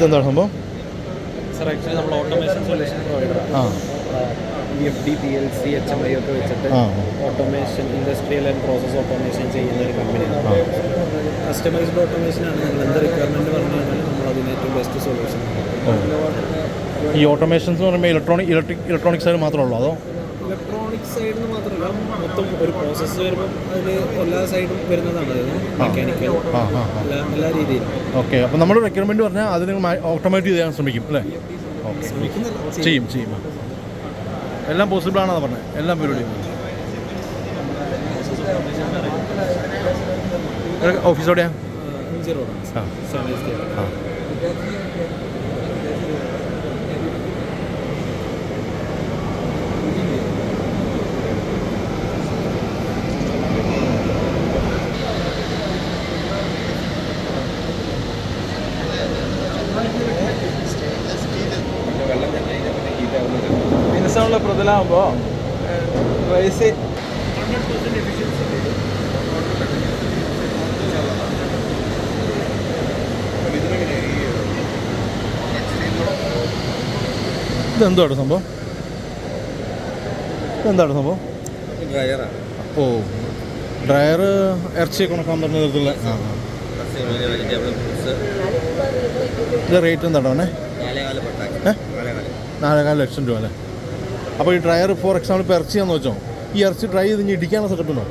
ഇതെന്താണ് സംഭവം? Sir actually നമ്മൾ ഓട്ടോമേഷൻ സൊല്യൂഷൻ പ്രൊവൈഡറാണ് ആ. B F D P L C H M I ഒക്കെ വെച്ചിട്ട് automation industrial and process automation ചെയ്യുന്ന ഒരു കമ്പനിയാണ് കസ്റ്റമൈസ്ഡ് ഓട്ടോമേഷൻ ആണ് നിങ്ങൾ എന്ത് റിക്വയർമെന്റ് പറഞ്ഞു കഴിഞ്ഞാൽ നമ്മൾ അതിന് ഏറ്റവും ബെസ്റ്റ് സൊല്യൂഷൻ ഈ ഓട്ടോമേഷൻസ് എന്ന് പറയുമ്പോൾ ഇലക്ട്രോണിക് ഇലക്ട്രിക് ഇലക്ട്രോണിക് സൈഡ് മാത്രമേ ഉള്ളൂ? അതോ ഇലക്ട്രോണിക് സൈഡിൽ മാത്രമല്ല മൊത്തം ഒരു പ്രോസസ്സ് വരുമ്പോൾ അതിന് എല്ലാ സൈഡും വരുന്നതാണ് മെക്കാനിക്കൽ എല്ലാ രീതിയിലും. ഓക്കെ അപ്പോൾ നമ്മൾ റിക്വയർമെന്റ് പറഞ്ഞാൽ അതിന് ഓട്ടോമാറ്റിക് ചെയ്യാൻ ശ്രമിക്കും അല്ലേ? ഓക്കെ ചെയ്യും ചെയ്യും. എല്ലാം പോസിബിൾ ആണെന്ന് പറഞ്ഞത് എല്ലാം പരിപാടിയും ഓഫീസ് എവിടെയാ? അഞ്ച് റോഡാണ് ആ. ആ. മിനുസമുള്ള പ്രതലാകുമ്പോൾ റൈസ് ഇതെന്താണ് സംഭവം? ഇതെന്താണ് സംഭവം? ഡ്രയറാണ് ഓ ഡ്രയർ ഇറച്ചിയൊക്കെ ഉണക്കാൻ തരത്തിലുള്ള. Vegetable fruits. ഇത് റേറ്റ് എന്താണ്? നാലേകാല ലക്ഷം രൂപ അല്ലേ? അപ്പോൾ ഈ ഡ്രയർ ഫോർ എക്സാമ്പിൾ ഇപ്പോൾ ഇറച്ചിയാന്ന് വെച്ചോ ഈ ഇറച്ചി ഡ്രൈ ചെയ്ത് ഇനി ഇടിക്കാനുള്ള സെറ്റപ്പ് ഉണ്ടോ?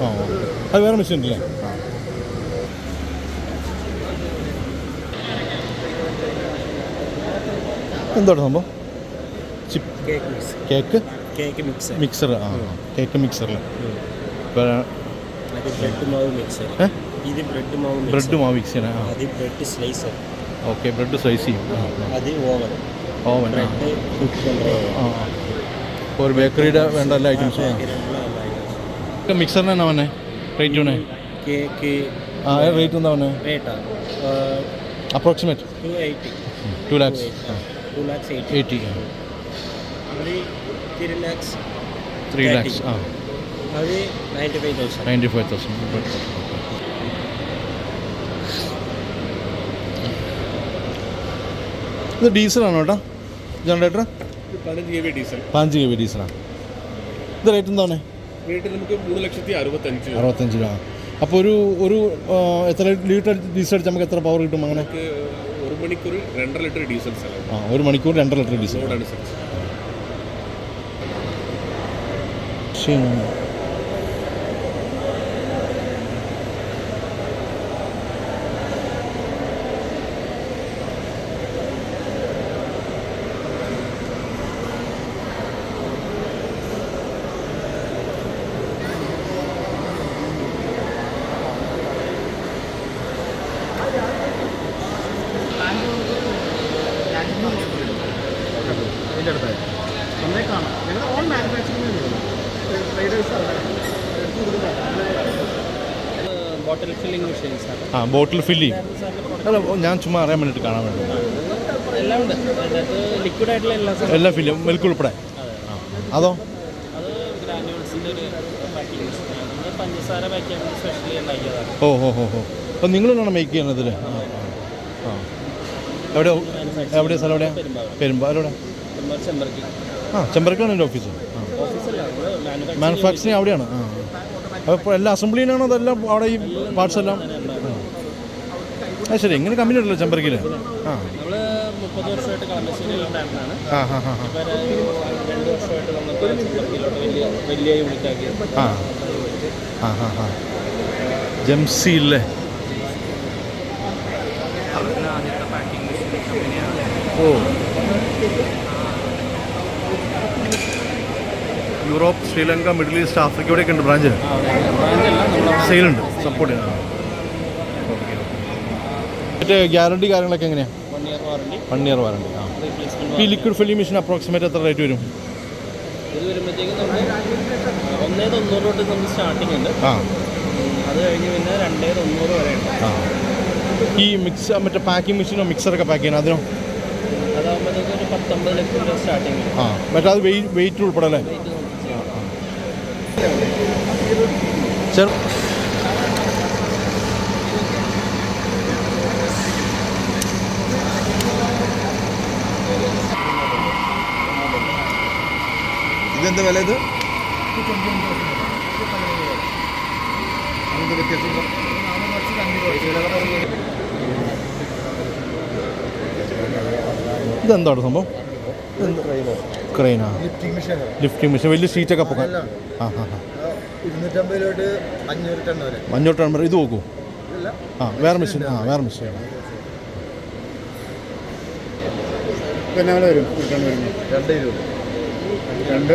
ആ. അത് വേറെ മെഷീൻ ഉണ്ടല്ലേ എന്താണ് സംഭവം? Chip. Cake cake cake mix mixer ആ കേക്ക് മിക്സറിൽ ബ്രെഡ് മാവ് മിക്സർ ബ്രെഡ് മാവ് ബ്രെഡ് മാവ് മിക്സ് ചെയ്യണേ bread slicer okay bread slice ചെയ്യും. ആ അത് ഓവൻ ഓവൻ ആ. ഒരു ബേക്കറിയുടെ വേണ്ട എല്ലാ ഐറ്റംസും. മിക്സറിന് എന്നാ വന്നെ? റേറ്റ് വേണേ കേക്ക് ആ റേറ്റ് എന്താ റേറ്റാ? Approximate two eighty two lakhs two lakhs eighty three lakhs three lakhs ആ. അത് ninety five thousand ninety five thousand ഇത് ഡീസലാണോ ഏട്ടാ ജനറേറ്റർ പതിനഞ്ച് കെ വി ഡീസൽ പതിനഞ്ച് കെ വി ഡീസലാണ് ഇത് റേറ്റ് എന്താണ്? നമുക്ക് മൂന്ന് ലക്ഷത്തി അറുപത്തഞ്ച് അറുപത്തഞ്ച് രൂപ. അപ്പോൾ ഒരു ഒരു എത്ര ലിറ്റർ ഡീസൽ അടിച്ച് നമുക്ക് എത്ര പവർ കിട്ടും അങ്ങനെ? ഒരു മണിക്കൂർ രണ്ടര ലിറ്റർ ഡീസൽ ആ ഒരു മണിക്കൂർ രണ്ടര ലിറ്റർ ഡീസൽ ലോഡ് ശരി ബോട്ടിൽ ഫില്ലിങ് മെഷീൻ ആണ് ആ ബോട്ടിൽ ഫില്ലിങ് അല്ല ഞാൻ ചുമ്മാ അറിയാൻ വേണ്ടിട്ട് കാണാൻ വേണ്ടി എല്ലാം ഉണ്ട്. അതിനകത്ത് ലിക്വിഡ് ആയിട്ടുള്ള എല്ലാ സാധനവും. എല്ലാ ഫില്ലും മിൽക്ക് ഉൾപ്പെടെ. അതോ. ഓ ഹോ ഹോ ഹോ. അപ്പോൾ നിങ്ങൾ തന്നെയാണ് മേക്ക് ചെയ്യുന്നത് ഇതിൽ ആ എവിടെ എവിടെ സ്ഥലം എവിടെയാണ് പെരുമ്പാവൂർ. എവിടെ ആ ചെമ്പരക്കാണ് എന്റെ ഓഫീസ് മാനുഫാക്ചറിങ് അവിടെയാണ്. ആ. അപ്പോൾ എല്ലാ അസംബ്ലിയിലാണോ അതെല്ലാം അവിടെ ഈ പാർട്സ് എല്ലാം? അത് ശരി ഇങ്ങനെ കമ്പനി ഉണ്ടല്ലോ ചെമ്പരക്കിൽ ആ. മുപ്പത് വർഷമായിട്ട് കളമശ്ശേരിയിലുണ്ടായിരുന്നതാണ് രണ്ട് വർഷമായിട്ട് ചെമ്പറക്കിയിലോട്ട് വലിയ വലിയ ആ. ജംസി ഇല്ലേ? ഓ. Europe Sri Lanka Middle East Africa ഇവിടെയൊക്കെ ഉണ്ട് ബ്രാഞ്ച്. നമ്മൾ സെയിലുണ്ട് സപ്പോർട്ട് ചെയ്യുന്നത് മറ്റേ ഗ്യാരണ്ടി കാര്യങ്ങളൊക്കെ എങ്ങനെയാണ് വൺ ഇയർ വാറണ്ടി ആ. ഈ ലിക്വിഡ് ഫില്ലിംഗ് മെഷീൻ അപ്രോക്സിമേറ്റ് എത്ര റേറ്റ് വരും? ഇത് വരുമ്പോഴത്തേക്കും നമുക്ക് ഒന്നേ തൊണ്ണൂറ് തൊട്ട് നമുക്ക് സ്റ്റാർട്ടിംഗ് ഉണ്ട്. ആ. അത് കഴിഞ്ഞ് പിന്നെ രണ്ടേ തൊണ്ണൂറ് വരെ ഉണ്ട്. ആ. ഈ മിക്സ് മറ്റേ പാക്കിംഗ് മെഷീനോ മിക്സറൊക്കെ പാക്ക് ചെയ്യണം അതിനോ? അതാകുമ്പോഴത്തേക്കും ഒരു പത്തൊമ്പത് ലക്ഷം രൂപ സ്റ്റാർട്ടിംഗ് ആ. മറ്റേ അത് വെയിറ്റ് വെയിറ്റ് ഉൾപ്പെടെ അല്ലേ? ചെറു ഇതെന്ത് വില ഇത്? നമുക്ക് വ്യത്യാസം ഇതെന്താണ് സംഭവം ക്രെയിനാ ലിഫ്റ്റിംഗ് മെഷീൻ വലിയ ഷീറ്റൊക്കെ പൊക്കാൻ. ഇരുന്നൂറ്റമ്പത് രൂപ അഞ്ഞൂറ് ടൺ വരെ. അഞ്ഞൂറ് ടൺ വരെ. ഇത് നോക്കൂ. ആ വേറെ മെഷീൻ. ആ വേറെ മെഷീൻ. പിന്നെ വില വരും? ടൺ വരും രണ്ട് രൂപ രണ്ട്?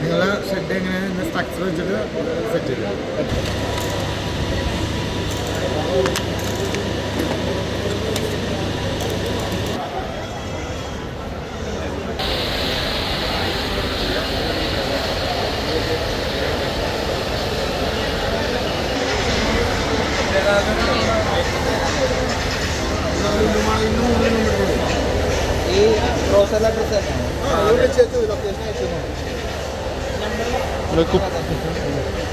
നിങ്ങളെ ഷെഡ് എങ്ങനെയാണ് സ്ട്രക്ചർ വെച്ചിട്ട് സെറ്റ് ചെയ്ത്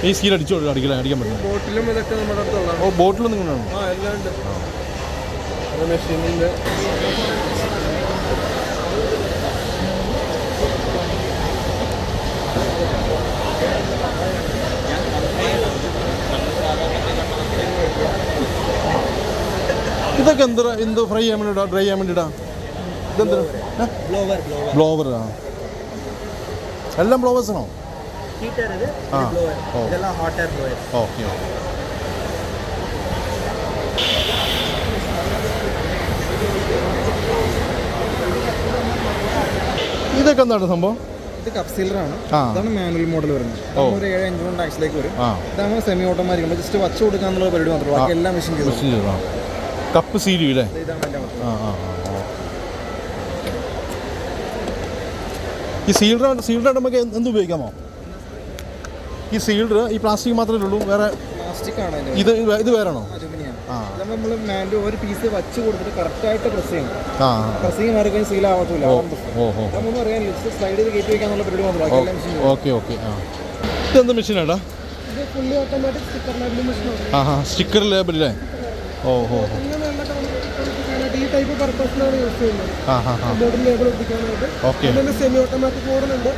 ഈ സ്കീൽ അടിച്ചു അടിക്കാൻ അടിക്കാൻ പറ്റും. ബോട്ടിലും ഇതൊക്കെ നമ്മുടെ അടുത്തുള്ള ഓ ബോട്ടിലും നിങ്ങളുണ്ടോ ആ എല്ലാം ഉണ്ട്. അത് മെഷീനിന്റെ ഇതൊക്കെ എന്ത് എന്ത് ഫ്രൈ ചെയ്യാൻ വേണ്ടിയിട്ടാ? ഡ്രൈ ചെയ്യാൻ വേണ്ടിയിട്ടാ? ഇതെന്ത്? ബ്ലോവർ ആ. എല്ലാം ബ്ലോവേഴ്സാണോ ആ. ഓ. ഇതെല്ലാം hot air blower okay okay ഇതൊക്കെ എന്താണ് സംഭവം? ഇത് കപ്പ് സീലറാണ് അതാണ് മാനുവൽ മോഡൽ വരുന്നത്. ഒരു ഏഴ് അഞ്ച് കൊണ്ട് ആക്സിലേക്ക് വരും. ഇതാണ് സെമി ഓട്ടോമാറ്റിക് നമ്മൾ ജസ്റ്റ് വച്ച് കൊടുക്കാന്നുള്ള പരിപാടി മാത്രമേ ബാക്കി എല്ലാം മെഷീൻ കപ്പ് സീലി അല്ലേ ഇതാണ് എന്റെ അവസ്ഥ. ആ ആ ആ, ആ. ഈ സീൽഡർ സീൽഡർ നമുക്ക് എന്ത് ഉപയോഗിക്കാമോ? ഈ സീൽഡർ ഈ പ്ലാസ്റ്റിക് മാത്രമേ ഉള്ളൂ വേറെ ഇത് ഇത് വേറെണോ നമ്മൾ ഒരു പീസ് വച്ച് കൊടുത്തിട്ട് കറക്റ്റായിട്ട് പ്രസ് ചെയ്യണം. പ്രസ് പ്രസ്സിങ് മാറി കഴിഞ്ഞാൽ സീൽ ആവത്തില്ല ഓ ഓ ഓ. അറിയാൻ ജസ്റ്റ് സ്ലൈഡ് ചെയ്ത് കയറ്റി വെക്കാന്നുള്ള പരിപാടി മാത്രമേ ബാക്കി എല്ലാം മെഷീൻ ഓക്കെ ഓക്കെ ഇതെന്ത് മെഷീനാടാ സ്റ്റിക്കർ ലേബിൾ അല്ലേ ഓ ഹോ ഹോ ഈ ടൈപ്പ് പർപ്പസിനാണ് യൂസ് ചെയ്യുന്നത്. ബോർഡിൽ ലേബിൾ ഒട്ടിക്കാനായിട്ട്. പിന്നെ സെമി ഓട്ടോമാറ്റിക് മോഡലുണ്ട്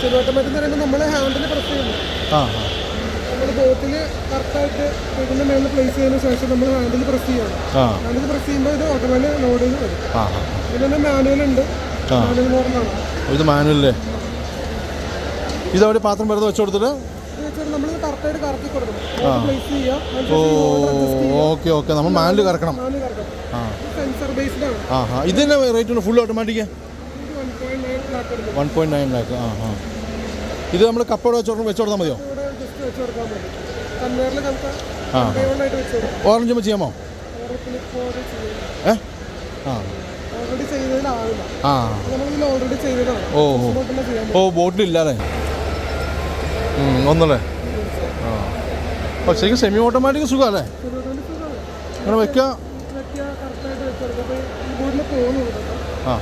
സെമി ഓട്ടോമാറ്റിക് എന്ന് പറയുമ്പോൾ നമ്മൾ ഹാൻഡിൽ പ്രസ് ചെയ്യുന്നു. നമ്മൾ ബോട്ടിൽ കറക്റ്റായിട്ട് ഇതിന്റെ മേളിൽ പ്ലേസ് ചെയ്യുന്ന ശേഷം നമ്മൾ ഹാൻഡിൽ പ്രസ് ചെയ്യണം ഹാൻഡിൽ പ്രസ് ചെയ്യുമ്പോൾ ഇത് ഓട്ടോമാറ്റിക് ലോഡ് ചെയ്ത് വരും. ഇതിന് മാനുവൽ ഉണ്ട്. മാനുവൽ മോഡലാണ് ഇത് മാനുവല്ലേ അവിടെ പാത്രം വെറുതെ വെച്ചു കൊടുത്തിട്ട്? ഇത് ഓക്കെ ഓക്കെ. നമ്മൾ മാനുവൽ കറക്കണം മാനുവൽ കറക്കണം ആ സെൻസർ ബേസ്ഡ് ആണ് ആ ഹാ ഇതിന്റെ റേറ്റ് ഉണ്ട് full automatic one point nine lakh എടുക്കും പോയിന്റ് നയൻ ലാക്ക് ആ ആ ഇത് നമ്മൾ കപ്പോടെ വെച്ച് കൊടുക്കണം വെച്ച് കൊടുത്താൽ മതിയോ ആ ഓറഞ്ച് ചെയ്യാമോ? ഏ? ആ ഓ ഓ. അല്ലേ ബോട്ടിലില്ലാതെ ഒന്നല്ലേ? ആ ശരിക്കും സെമി ഓട്ടോമാറ്റിക് സുഖമല്ലേ അങ്ങനെ വെക്കുക കറക്റ്റായിട്ട് വെച്ച് കൊടുക്കാം അപ്പോൾ ഈ ബോട്ടിൽ പോകുന്നു ആ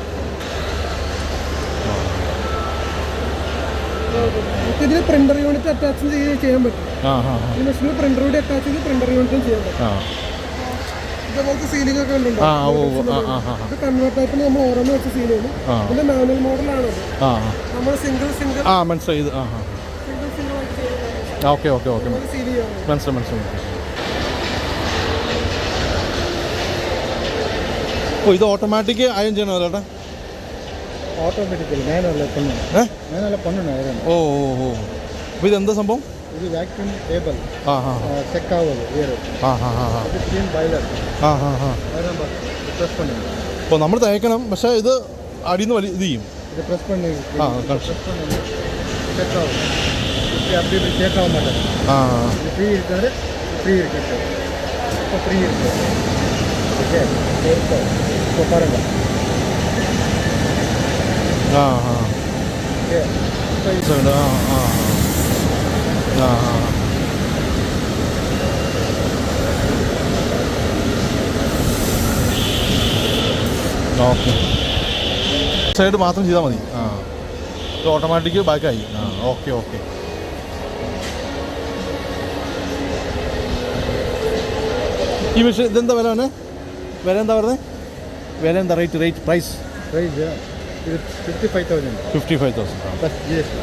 ഇതിൽ പ്രിന്റർ യൂണിറ്റ് അറ്റാച്ച് ചെയ്ത് ചെയ്യാൻ പറ്റും. ഈ മെഷീനിൽ പ്രിന്റർ കൂടി അറ്റാച്ച് ചെയ്ത് പ്രിന്റർ യൂണിറ്റും ചെയ്യാൻ പറ്റും. ഇതേപോലത്തെ സീലിംഗ് ഒക്കെ ഉണ്ടോ ഇത് കൺവേർട്ട് ടൈപ്പിൽ നമ്മൾ ഓരോന്ന് വെച്ച് സീൽ ചെയ്യും. ഇതിന്റെ മാനുവൽ മോഡലാണ് നമ്മൾ സിംഗിൾ സിംഗിൾ ആ. മനസ്സിലായി. Single single okay okay okay. മനസ്സിലായി മനസ്സിലായി. ഓ ഇത് ഓട്ടോമാറ്റിക് അയൺ ചെയ്യണോ ചേട്ടാ ഓട്ടോമാറ്റിക്കലി ഓ ഓ ഓ. അപ്പോൾ ഇതെന്താ സംഭവം? ಇದು നമ്മൾ തയ്ക്കണം പക്ഷെ ഇത് അടിന്ന് വലിയ ഇത് ചെയ്യും. ഇത് ആ ഫ്രീ ഇരിക്കുന്നത് ഫ്രീ ഇരിക്കട്ടെ. ഫ്രീ ഓക്കെ കൊട്ടാരം ആ ആ. ആ ആ ആ. ആ ഓക്കെ. സൈഡ് മാത്രം ചെയ്താൽ മതി. ആ. ഇത് ഓട്ടോമാറ്റിക്ക് ബാക്കായി ആ ഓക്കെ ഓക്കെ. ഈ മെഷീൻ ഇതെന്താ വില വേണേ വില എന്താ പറഞ്ഞത് well and the right rate price. Price, yeah. It's 55,000 55,000. plus GST.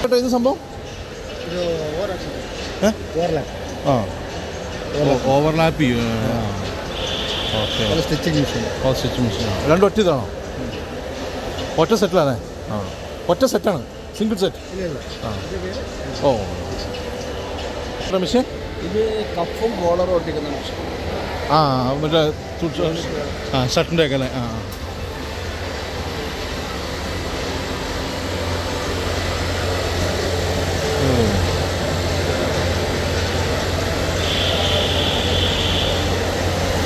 കേട്ടോ ഇത് സംഭവം? ഒരു ഓവർ ഏ? ഫോർ ലാക്ക് ആ ഓവർലാപ്പ് ചെയ്യും. ഓക്കെ. അത് സ്റ്റിച്ചിങ് മെഷീൻ സ്റ്റിച്ച് മെഷീൻ രണ്ടും ഒറ്റ ഇതാണോ? ഒറ്റ സെറ്റിലാണേ ആ. ഒറ്റ സെറ്റാണ് സിംഗിൾ സെറ്റ് ഇല്ല ഇല്ല. ഓ. എത്ര മെഷീൻ ഇത് കഫും റോളറും ഒട്ടിക്കുന്ന മെഷീൻ ആ മറ്റേ ആ ഷർട്ടിന്റെ ഒക്കെ അല്ലേ? ആ. അപ്പം.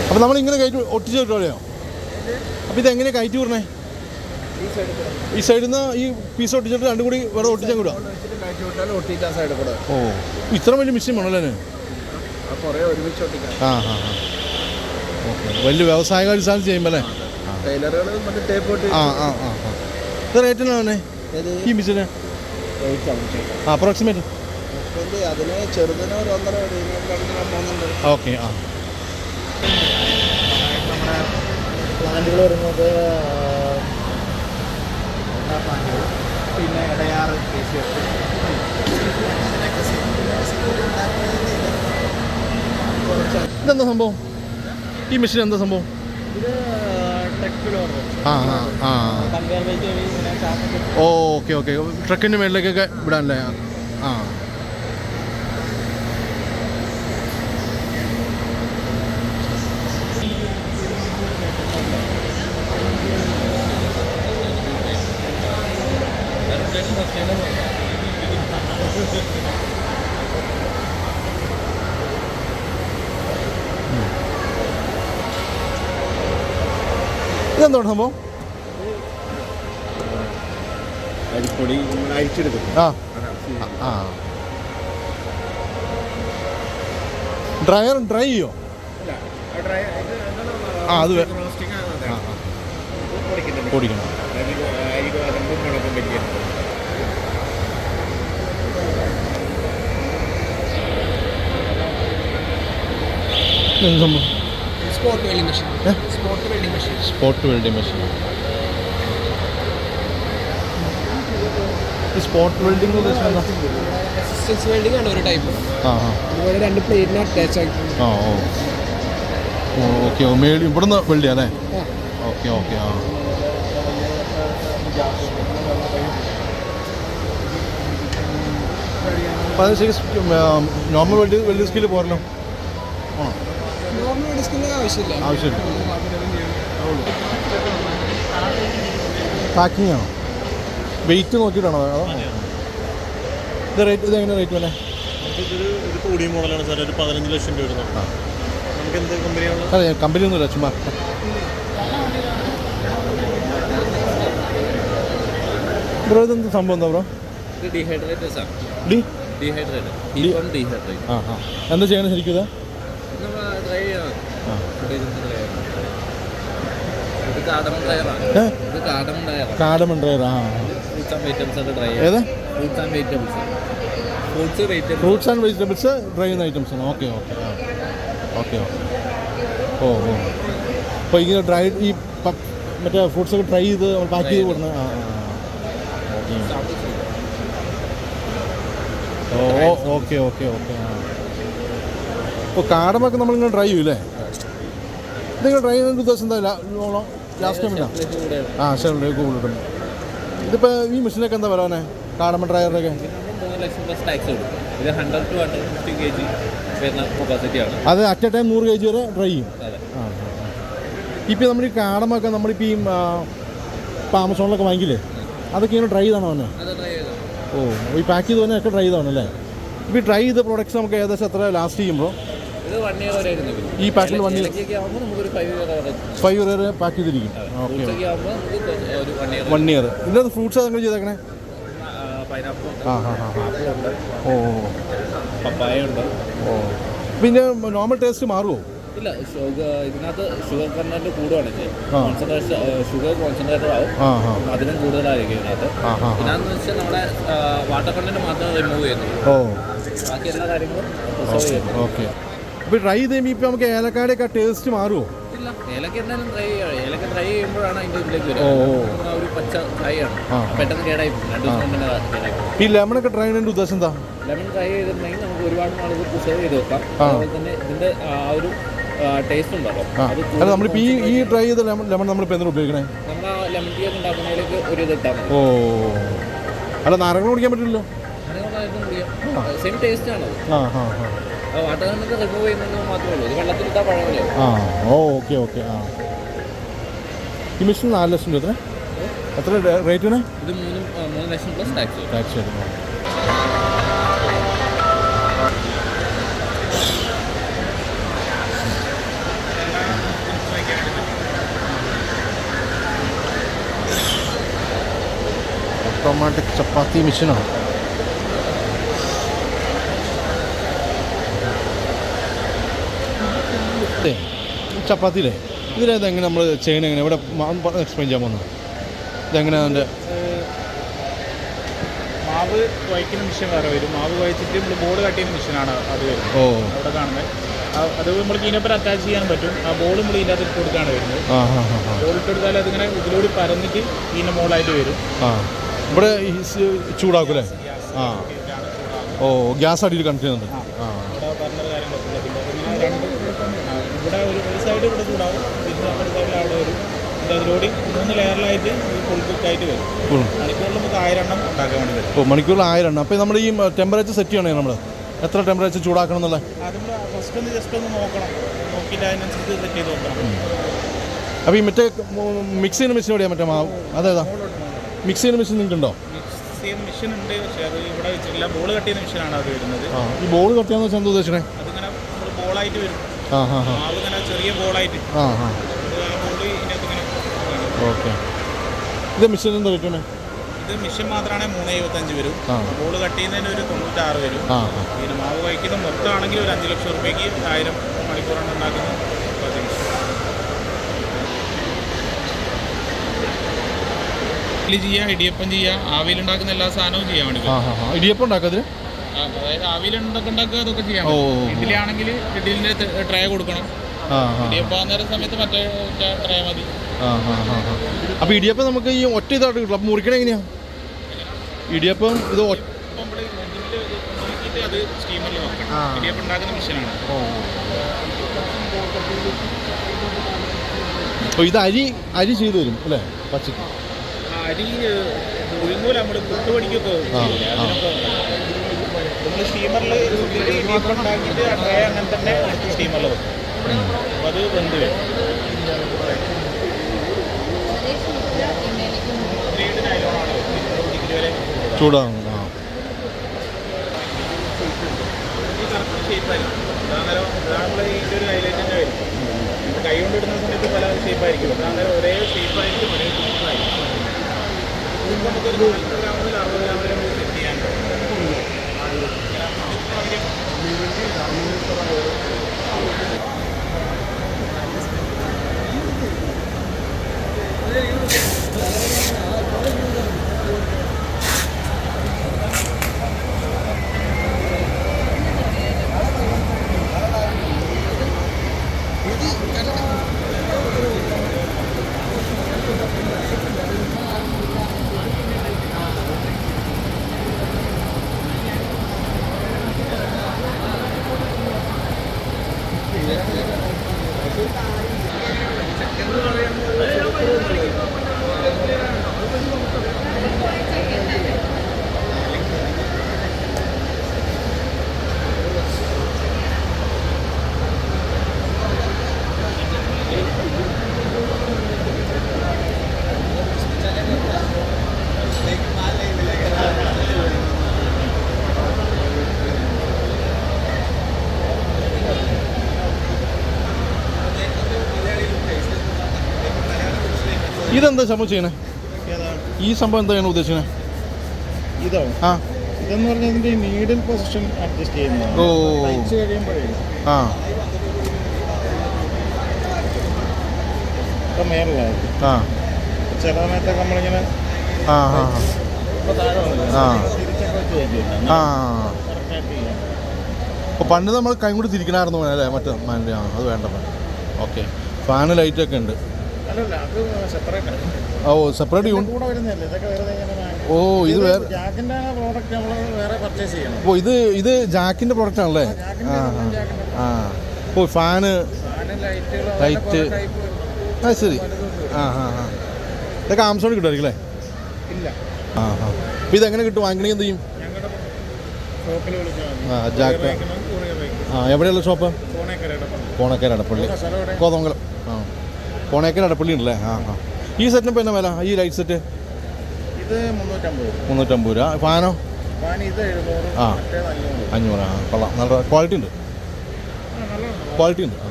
അപ്പോൾ നമ്മളിങ്ങനെ കയറ്റി ഒട്ടിച്ച് കിട്ടുമല്ലോ അപ്പോൾ ഇതെങ്ങനെ കയറ്റി വിടണേ? ഈ സൈഡിൽ നിന്ന് ഈ പീസ് ഒട്ടിച്ചിട്ട് രണ്ടും കൂടി വേറെ ഒട്ടിച്ചാൽ കൂടാ ഓ ഇത്ര വലിയ മിഷീൻ വേണമല്ലേ ആ ഹാ ഹാ ആ ആ. വലിയ വ്യവസായ അടിസ്ഥാനം ചെയ്യുമ്പോൾ അല്ലേ? ആ ആ ആ ഇത് റേറ്റ് എന്നാണ് ഈ മിസ്സിന് ആ അപ്രോക്സിമേറ്റ് ഓക്കെ പ്ലാന്റുകൾ വരുന്നത് പിന്നെ ഇടയാറ് ഇതെന്താ സംഭവം? ഈ മെഷീൻ എന്താ സംഭവം? ആ ആ ആ ഓക്കെ ഓക്കെ. ട്രക്കിന്റെ മേളിലേക്കൊക്കെ വിടാനല്ലേ? ആ. ഇതെന്താണ് സംഭവം? അരിപ്പൊടി അരിച്ചെടുക്കും ആ. ആ ഡ്രയർ ഡ്രൈ ചെയ്യോ? ആ അത് എന്ത് സംഭവം? Spot welding machine machine spot welding machine ഈ സ്പോട്ട് വെൽഡിംഗ് അസിസ്റ്റൻസ് വെൽഡിംഗ് ആണ് ഒരു ടൈപ്പ് രണ്ട് പ്ലേറ്റിന് അറ്റാച്ച് ആക്കി ആ ഓ. ഓ ഓക്കെ മേടി ഇവിടുന്ന് വെൽഡ് അല്ലേ? ഓക്കെ ഓക്കെ ആ. അപ്പം നോർമൽ വെൽഡ് വെൽഡ് സ്കില്ല് പോരല്ലോ. ആ നോർമൽ ആവശ്യമില്ല. ആവശ്യമില്ല. പാക്കിംഗ് ആണോ? വെയിറ്റ് നോക്കിയിട്ടാണോ? അതോ? ഇത് റേറ്റ് ഇത് എങ്ങനെ റേറ്റ് വന്നെ ഇതൊരു ഒരു കൂടിയ മോഡലാണ് സാർ ഒരു പതിനഞ്ച് ലക്ഷം രൂപ. നമുക്ക് എന്ത് കമ്പനിയാണ് അതെ കമ്പനി ഒന്നുമില്ല ചുമ്മാ. ബ്രോ ഇതെന്ത് സംഭവം എന്താ ബ്രോ ഡി? ഡീഹൈഡ്രേറ്റ് ഇപ്പം ഡീഹൈഡ്രേറ്റ് ആ ആ. എന്താ ചെയ്യണം ശരിക്കും ഇത്? നമ്മൾ ഡ്രൈ ചെയ്യണം ആ ഫുഡ് ഡ്രൈ ചെയ്യണം ഇത് കാടമൺ ഡ്രയറാണ് ഏ ഇത് കാടമൺ ഡ്രയറാണ് ഡ്രൈവർ ആ. ഫ്രൂട്ട്സ് ആൻഡ് വെജിറ്റബിൾസ് ഒക്കെ ഡ്രൈ ഏത്? ഫ്രൂട്ട്സ് ആൻഡ് വെജിറ്റബിൾസ് ഡ്രൈ ചെയ്യുന്ന ഐറ്റംസ് ആണ്. ഓക്കെ ഓക്കെ ഓക്കെ ഓക്കെ ഓ ഓ. അപ്പോൾ ഇങ്ങനെ ഡ്രൈ ഈ മറ്റേ ഫ്രൂട്ട്സ് ഒക്കെ ട്രൈ ചെയ്ത് പാക്ക് ചെയ്ത് കൊടുക്കുന്ന ആ ഓ ഓക്കെ ഓക്കെ ഓക്കെ ആ. ഇപ്പോൾ കാടമൊക്കെ നമ്മളിങ്ങനെ ഡ്രൈ ചെയ്യൂലേ നിങ്ങൾ ഡ്രൈ ചെയ്യുന്ന ഉദ്ദേശം എന്താ? ലാസ്റ്റ് ടൈം ആ? ശരി കൂടുതലും ഇതിപ്പോൾ ഈ മെഷീനൊക്കെ എന്താ പറയാനേ കാടമ ഡ്രൈവറിനൊക്കെ അത് അറ്റ് എ ടൈം നൂറ് കെ ജി വരെ ഡ്രൈ ചെയ്യും. അതെ. ആ ഇപ്പം നമ്മൾ ഈ കാടമൊക്കെ നമ്മളിപ്പോൾ ഈ ആ, ഇപ്പം ആമസോണിലൊക്കെ വാങ്ങിക്കില്ലേ? അതൊക്കെ ഇങ്ങനെ ഡ്രൈ ചെയ്താണോ അവനെ? ഓ ഈ പാക്ക് ചെയ്ത് തന്നെ ഒക്കെ ഡ്രൈ ചെയ്താണല്ലേ? ഇപ്പോൾ ഈ ഡ്രൈ ചെയ്ത പ്രോഡക്റ്റ്സ് നമുക്ക് ഏകദേശം എത്ര ലാസ്റ്റ് ചെയ്യുമ്പോൾ ഈ പാക്കിൽ വൺ ഇയർ ഫൈവ് ഇയർ വരെ പാക്ക് ചെയ്തിരിക്കും. ഓക്കെ വൺ ഇയർ ഇതിനകത്ത് ഫ്രൂട്ട്സ് നിങ്ങൾ ചെയ്തേക്കണേ? ആ ഹാ ഹാ ഓ പപ്പായ ഉണ്ട്. ഓ. പിന്നെ നോർമൽ ടേസ്റ്റ് മാറുമോ ഇല്ല ഷുഗർ ഇതിനകത്ത് ഷുഗർ കണ്ടന്റ് കൂടുവാണ്. കോൺസെൻട്രേഷൻ ഷുഗർ കോൺസെൻട്രേറ്റഡ് ആവും. ആ കൂടുതലായിരിക്കും ഇതിനകത്ത്. ഇതിനകത്ത് വെച്ചാൽ നമ്മുടെ വാട്ടർ കണ്ടന്റ് മാത്രം റിമൂവ് ചെയ്യുന്നുള്ളൂ ഓ. ബാക്കി എല്ലാ കാര്യങ്ങളും പ്രിസർവ് ചെയ്യുന്നു ഓക്കെ അപ്പോൾ ട്രൈ ചെയ്യുമ്പോൾ ഇപ്പോൾ നമുക്ക് ഏലക്കാടൊക്കെ ടേസ്റ്റ് മാറുമോ ഇല്ല ഏലക്ക എന്തായാലും ട്രൈ ചെയ്യാം. ഏലക്ക ട്രൈ ചെയ്യുമ്പോഴാണ് അതിന്റെ ഇതിലേക്ക് വരിക. ഓ, ഓ. ആ ഒരു പച്ച ആണ്. ആ. പെട്ടെന്ന് കേടായി പോകും രണ്ട് ദിവസം കൊണ്ട് തന്നെ കേടായി പോകും ഈ ലെമണൊക്കെ ട്രൈ ചെയ്യുന്നതിന്റെ ഉദ്ദേശം എന്താ? ലെമൺ ട്രൈ ചെയ്തിട്ടുണ്ടെങ്കിൽ നമുക്ക് ഒരുപാട് നാളുകൾ പ്രിസർവ് ചെയ്ത് വെക്കാം. ആ. അതുപോലെ തന്നെ ഇതിന്റെ ആ ഒരു ടേസ്റ്റ് ഉണ്ടല്ലോ. ആ. അത് അല്ല നമ്മളിപ്പോൾ ഈ ഈ ട്രൈ ചെയ്ത ലെമൺ ലെമൺ നമ്മളിപ്പോൾ എന്തിനാ ഉപയോഗിക്കണേ? നമ്മൾ ആ ലെമൺ ടീ ഒക്കെ ഉണ്ടാക്കുന്നതിലേക്ക് ഒരു ഇത് ഇട്ടാൽ മതി. ഓ. അല്ല നാരങ്ങ കുടിക്കാൻ പറ്റില്ലല്ലോ? സെയിം ടേസ്റ്റ് ആണ് ആ. വാട്ടർ കണ്ടന്റ് റിമൂവ് ചെയ്യുന്നത് മാത്രമേ ഉള്ളൂ. ഇത് വെള്ളത്തിലിട്ടാൽ പഴമല്ലോ? ആ ഓ ഓക്കെ ഓക്കെ ആ. ഈ മെഷീൻ നാല് ലക്ഷം രൂപ എത്ര റേറ്റിന് ഇത് മൂന്ന് മൂന്ന് ലക്ഷം plus tax tax automatic chapati മെഷീനാണ്. ചപ്പാത്തിയില്ലേ? ഇതിലേത് എങ്ങനെ നമ്മൾ ചെയ്യണത് എങ്ങനെ? ഇവിടെ എക്സ്പ്ലെയിൻ ചെയ്യാൻ പോകുന്നത്. ഇതെങ്ങനെയാണ് അതിന്റെ മാവ് കുഴക്കുന്ന മെഷീൻ വേറെ വരും. മാവ് കുഴച്ചിട്ട് നമ്മൾ ബോൾ കട്ട് ചെയ്യുന്ന മെഷീനാണ് അത് വരുന്നത്. ഓ. അവിടെ കാണുന്നത്. അത് നമ്മൾ ഇതിനൊപ്പം അറ്റാച്ച് ചെയ്യാൻ പറ്റും. ആ ബോൾ നമ്മൾ ഇതിന്റെ അകത്ത് കൊടുക്കുകയാണ് വരുന്നത്. ബോൾ ഇട്ട് കൊടുത്താൽ അതിങ്ങനെ ഇതിലൂടെ പരന്നിട്ട് ഇതിന്റെ മുകളായിട്ട് വരും. ആ. ഇവിടെ ചൂടാക്കൂലേ ആ. ഓ ഗ്യാസ് അടിയിൽ കണക്ട് ചെയ്യുന്നുണ്ട്. ആ ഇവിടെ ഒരു സൈഡ് ഇവിടെ ചൂടാവും. പിന്നെ നമ്മുടെ സൈഡിൽ അവിടെ വരും അതിലൂടെ മൂന്ന് ലെയറിലായിട്ട് ഫുൾ വരും. മണിക്കൂറിൽ നമുക്ക് ആയിരം എണ്ണം ഉണ്ടാക്കാൻ വേണ്ടി വരും. ഓ മണിക്കൂറിൽ ആയിരം എണ്ണം അപ്പോൾ നമ്മൾ ഈ ടെമ്പറേച്ചർ സെറ്റ് ചെയ്യണേ നമ്മൾ എത്ര ടെമ്പറേച്ചർ ചൂടാക്കണം എന്നുള്ള? അത് ഫസ്റ്റ് ഒന്ന് ജസ്റ്റ് ഒന്ന് നോക്കണം. നോക്കിയിട്ട് അതിനനുസരിച്ച് സെറ്റ് ചെയ്ത് നോക്കണം അപ്പോൾ ഈ മറ്റേ മിക്സ് ചെയ്യുന്ന മെഷീൻ എവിടെയാണ് മറ്റേ മാവ്? അതേതാ? മിക്സ് ചെയ്യുന്ന മെഷീൻ നിങ്ങൾക്കുണ്ടോ? ചെയ്യുന്ന മെഷീൻ ഉണ്ട് പക്ഷേ അത് ഇവിടെ വെച്ചിട്ടില്ല. ബോൾ കട്ട് ചെയ്യുന്ന മെഷീനാണ് അത് വരുന്നത്. ഈ ബോൾ കട്ടിയാന്ന് വെച്ചാൽ എന്താ ഉദ്ദേശിക്കണേ? അതിങ്ങനെ ബോളായിട്ട് വരും. മാവ് ഇങ്ങനെ ചെറിയ ബോളായിട്ട്. ഓക്കെ. ഇത് മിഷൻ എന്താ കിട്ടണേ? ഇത് മിഷൻ മാത്രമാണ് മൂന്ന് എഴുപത്തഞ്ച് വരും. ബോൾ കട്ട് ചെയ്യുന്നതിന് ഒരു തൊണ്ണൂറ്റാറ് വരും. പിന്നെ മാവ് കഴിക്കുന്ന മൊത്തമാണെങ്കിൽ ഒരു അഞ്ച് ലക്ഷം റുപ്യക്ക് ആയിരം മണിക്കൂറാണ് ഉണ്ടാക്കുന്നത്. ഇഡ്ഡലി ചെയ്യുക ഇടിയപ്പം ചെയ്യുക ആവിയിലുണ്ടാക്കുന്ന എല്ലാ സാധനവും ചെയ്യാൻ വേണ്ടി ഇടിയപ്പം ഉണ്ടാക്കുക അതായത് ഉണ്ടാക്കുക അതൊക്കെ ട്രേ കൊടുക്കണം. ആ ഇടിയപ്പം സമയത്ത് മറ്റേ ട്രേ മതി. നമുക്ക് ഈ ഒറ്റ ഇതായിട്ട് കിട്ടും മുറിക്കണേ എങ്ങനെയാ? ഇടിയപ്പം ഇത് അത് സ്റ്റീമറിൽ വെക്കണം. ആ. ഇടിയപ്പം ഉണ്ടാക്കുന്ന മെഷീനാണ് അപ്പോൾ ഇത് അരി അരി ചെയ്തു തരും അല്ലേ? പച്ചക്ക്. അരി ഉഴുന്നൂല നമ്മൾ പുട്ടുപടിക്കൊക്കെ ആ, ചെയ്യില്ലേ? ആ. അതിനൊക്കെ നമ്മൾ സ്റ്റീമറിൽ ഇടിയപ്പം ഉണ്ടാക്കിയിട്ട് ആ ട്രേ അങ്ങനെ തന്നെ സ്റ്റീമറിൽ വെക്കും. അപ്പോൾ അത് വെന്ത് വരും. ചൂടാണ്. ചൂടാകും ആ കൈ സമയത്ത് പല ഷേപ്പായിരിക്കും ഒരേ ഷേപ്പായിരിക്കും ഒരേ ഷേപ്പായിരിക്കും നമുക്കൊരു നാൽപ്പത് ഗ്രാം അറുപത് ഗ്രാം Thank you. ഇതെന്താ സംഭവം ചെയ്യണേ? ഈ സംഭവം എന്താണ് ഉദ്ദേശിക്കുന്നത് ഇതോ? ആ. ഇതെന്ന് പറഞ്ഞാൽ ഇതിന്റെ നീഡിൽ പൊസിഷൻ അഡ്ജസ്റ്റ് ചെയ്യുന്നത് ഓ. കഴിയുമ്പോഴേ. ആ. ഇപ്പം മേളിലാണ് ആ. ചില സമയത്തൊക്കെ നമ്മളിങ്ങനെ ആ ആ? ആ. ആ. അപ്പോൾ പണ്ട് നമ്മൾ കൈ കൊണ്ട് തിരിക്കണമായിരുന്നു അല്ലേ? മറ്റേ മാനേജ് ആ അത് വേണ്ട ഓക്കെ. ഫാന് ലൈറ്റൊക്കെ ഉണ്ട്. ഓ സെപ്പറേറ്റ് ഓ ഇത് വേറെ ഓ ഇത് ഇത് ജാക്കിന്റെ പ്രോഡക്റ്റ് ആണല്ലേ? ആ ഓ ഫാന് ലൈറ്റ് ആ ശരി. ആ ആ ആ. ഇതൊക്കെ ആമസോണിൽ കിട്ടുമായിരിക്കും അല്ലേ? ആ ആ. അപ്പോൾ ഇതെങ്ങനെ കിട്ടും? വാങ്ങണമെങ്കിൽ എന്ത് ചെയ്യും? ആ ജാക്ക് ആ എവിടെയുള്ള ഷോപ്പ്? കോണക്കര അടപ്പള്ളി കോതമംഗലം. ആ. കോണേക്കര അടപ്പള്ളി ഉണ്ടല്ലേ? ആ ആ. ഈ സെറ്റിനിപ്പോൾ എന്നാ വില? ഈ ലൈറ്റ് സെറ്റ് ഇത് മുന്നൂറ്റമ്പത് മുന്നൂറ്റമ്പത് രൂപ. ഫാനോ? ആ. അഞ്ഞൂറ്. ആ കൊള്ളാം. നല്ല ക്വാളിറ്റി ഉണ്ട്. ക്വാളിറ്റി ഉണ്ട്. ആ.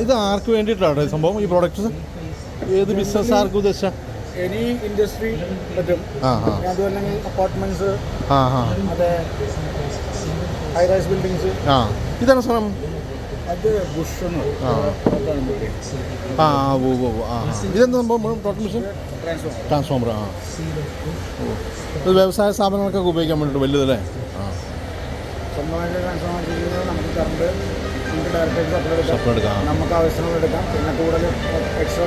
ഇത് ആർക്ക് വേണ്ടിയിട്ടാണ് സംഭവം? ഈ പ്രോഡക്റ്റ്സ് ഏത് ബിസിനസ് ആർക്ക് ഉദ്ദേശിച്ച? എനി ഇൻഡസ്ട്രി പറ്റും. അതുമല്ലെങ്കിൽ അപ്പാർട്ട്മെന്റ്സ് അതെ. ഹൈ റൈസ് ബിൽഡിങ്സ് ഇതാണ് സ്ഥലം അത് ബുഷ് എന്ന് പറയും. ആ. അതാണ് building. ആ ആ ഓ ഓ ഓ, ആ ആ. ഇതെന്താ സംഭവം? Total mission Transformer. ട്രാൻസ്ഫോമർ ആ. ഇത് വ്യവസായ സ്ഥാപനങ്ങൾക്കൊക്കെ ഉപയോഗിക്കാൻ വേണ്ടിയിട്ട് വലുതല്ലേ ആ. സ്വന്തമായിട്ട് ട്രാൻസ്ഫോമർ ചെയ്യുന്നത് നമുക്ക് കറണ്ട് നമുക്ക് ഡയറക്റ്റ് സപ്ലൈ സപ്ലൈ എടുക്കാം. എടുക്കാം. നമുക്ക് ആവശ്യമുള്ള എടുക്കാം. പിന്നെ കൂടുതൽ എക്സ്ട്രാ